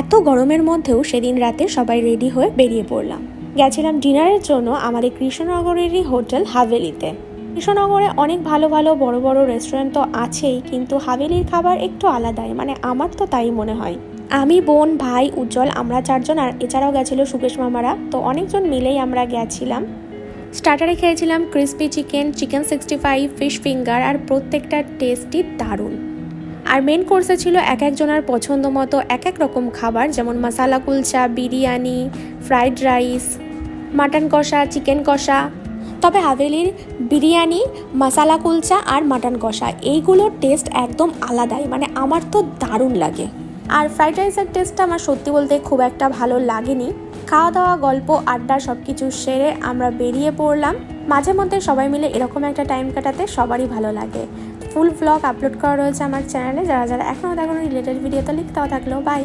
এত গরমের মধ্যেও সেদিন রাতে সবাই রেডি হয়ে বেরিয়ে পড়লাম। গেছিলাম ডিনারের জন্য আমাদের কৃষ্ণনগরেরই হোটেল হাভেলিতে। কৃষ্ণনগরে অনেক ভালো ভালো বড় বড় রেস্টুরেন্ট তো আছেই, কিন্তু হাভেলির খাবার একটু আলাদাই মানে আমার তো তাই মনে হয়। আমি, বোন, ভাই, উজ্জ্বল, আমরা চারজন আর এছাড়াও গেছিল সুকেশ মামারা, তো অনেকজন মিলেই আমরা গেছিলাম। স্টার্টারে খেয়েছিলাম crispy chicken chicken sixty five fish finger আর প্রত্যেকটা টেস্টই দারুণ। আর মেন কোর্সে ছিল এক একজনের পছন্দ মতো এক এক রকম খাবার, যেমন masala kulcha biryani fried rice mutton কষা চিকেন কষা। তবে হাভেলির বিরিয়ানি মশালা কুলচা আর মাটন কষা এইগুলোর টেস্ট একদম আলাদাই মানে আমার তো দারুণ লাগে। আর ফ্রাইড রাইসের টেস্টটা আমার সত্যি বলতে খুব একটা ভালো লাগেনি। খাওয়া দাওয়া গল্প, আড্ডা সব কিছু সেরে আমরা বেরিয়ে পড়লাম। মাঝে মধ্যে সবাই মিলে এরকম একটা টাইম কাটাতে সবারই ভালো লাগে। ফুল ব্লগ আপলোড করা রয়েছে আমার চ্যানেলে যারা যারা এখনও দেখো রিলেটেড ভিডিও তো লিখতেও থাকলেও বাই